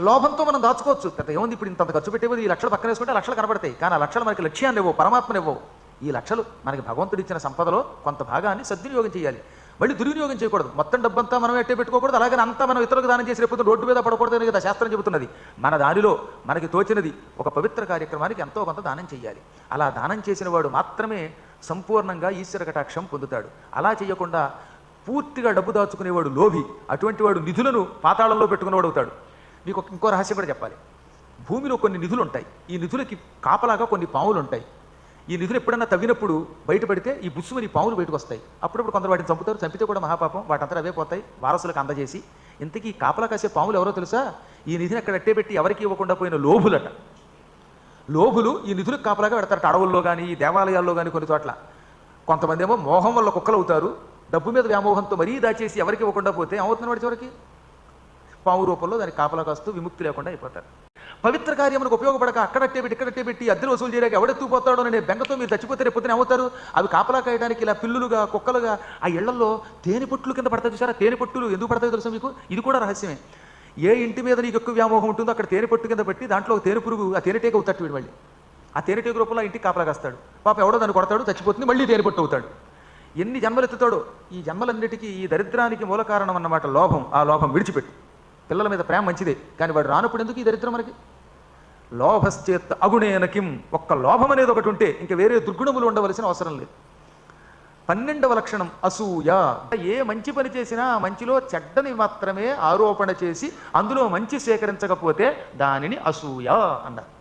లోభంతో మనం దాచుకోవచ్చు. పెద్ద ఏముంది ఇప్పుడు ఇంత ఖర్చు పెట్టేది ఈ లక్షలు పక్కన వేసుకుంటే లక్షలు కనబడతాయి. కానీ ఆ లక్షలు మనకి లక్ష్యాన్ని ఇవ్వవు పరమాత్మని ఇవ్వవు ఈ లక్షలు మనకి భగవంతుడు ఇచ్చిన సంపదలో కొంత భాగాన్ని సద్వినియోగం చేయాలి. మళ్ళీ దుర్వినియోగం చేయకూడదు. మొత్తం డబ్బంతా మనం ఎట్టే పెట్టుకోకూడదు. అలాగే అంతా మనం ఇతరులకు దానం చేసి రేపు రోడ్డు మీద పడకూడదు అనేది కదా శాస్త్రం చెబుతున్నది. మన దానిలో మనకి తోచినది ఒక పవిత్ర కార్యక్రమానికి ఎంతో కొంత దానం చేయాలి. అలా దానం చేసిన వాడు మాత్రమే సంపూర్ణంగా ఈశ్వర కటాక్షం పొందుతాడు. అలా చేయకుండా పూర్తిగా డబ్బు దాచుకునేవాడు లోభి. అటువంటి వాడు నిధులను పాతాళంలో పెట్టుకునేవాడు అవుతాడు. మీకు ఇంకో రహస్యం కూడా చెప్పాలి. భూమిలో కొన్ని నిధులు ఉంటాయి ఈ నిధులకి కాపలాగా కొన్ని పాములు ఉంటాయి ఈ నిధులు ఎప్పుడన్నా తవ్వినప్పుడు బయటపడితే ఈ బుస్సుమని పాములు బయటకు వస్తాయి అప్పుడప్పుడు కొందరు వాటిని చంపుతారు. చంపితే కూడా మహాపాపం. వాటంతా అవే పోతాయి. వారసులకు అందజేసి ఇంతకీ కాపలా కాసే పాములు ఎవరో తెలుసా? ఈ నిధిని అక్కడ అట్టే పెట్టి ఎవరికి ఇవ్వకుండా పోయిన లోభులట. లోభులు ఈ నిధులకు కాపలాగా పెడతారట. అడవుల్లో కానీ ఈ దేవాలయాల్లో కానీ కొన్ని చోట్ల. కొంతమంది ఏమో మోహం వల్ల కుక్కలు అవుతారు డబ్బు మీద వ్యామోహంతో మరీ దాచేసి ఎవరికి ఇవ్వకుండా పోతే ఏమవుతుంది వాడి చివరికి? పాము రూపంలో దాని కాపలా కాస్తూ విముక్తి లేకుండా అయిపోతారు. పవిత్ర కార్యములకు ఉపయోగపడక అక్కడట్టే పెట్టి ఇక్కడట్టే పెట్టి అద్దెలు వసూలు చేయడానికి ఎవడెత్తుకుపోతాడో అనే బెంగతో మీరు చచ్చిపోతే రేపు అవుతారు ఏమవుతారు? అవి కాపలా కాయడానికి ఇలా పిల్లులుగా కుక్కలుగా ఆ ఇళ్ళలో తేనె పొట్లు కింద పడతాయి చూసారా? తేనె పొట్టులు ఎందుకు పడతాయో తెలుసా మీకు? ఇది కూడా రహస్యమే. ఏ ఇంటి మీద నీకు ఎక్కువ వ్యామోహం ఉంటుందో అక్కడ తేనె పొట్టు కింద పెట్టి దాంట్లో తేనె పురుగు ఆ తేనెటేక అవుతాడు వీడు మళ్ళీ. ఆ తేనెటేక రూపంలో ఆ ఇంటికి కాపలా కాస్తాడు. పాప ఎవడో దాన్ని కొడతాడు చచ్చిపోతుంది మళ్ళీ తేనె పొట్టు అవుతాడు. ఎన్ని జన్మలు ఎత్తుతాడో ఈ జన్మలన్నిటికీ ఈ దరిద్రానికి మూల కారణం అన్నమాట లోభం. ఆ లోభం విడిచిపెట్టు. పిల్లల మీద ప్రేమ మంచిదే కానీ వాడు రానప్పుడు ఎందుకు ఈ దరిద్రం మనకి? లోభశ్చేత్ అగుణేనకిం ఒక్క లోభం అనేది ఒకటి ఉంటే ఇంకా వేరే దుర్గుణములు ఉండవలసిన అవసరం లేదు. పన్నెండవ లక్షణం అసూయ. ఏ మంచి పని చేసినా మంచిలో చెడ్డని మాత్రమే ఆరోపణ చేసి అందులో మంచి సేకరించకపోతే దానిని అసూయ అన్నారు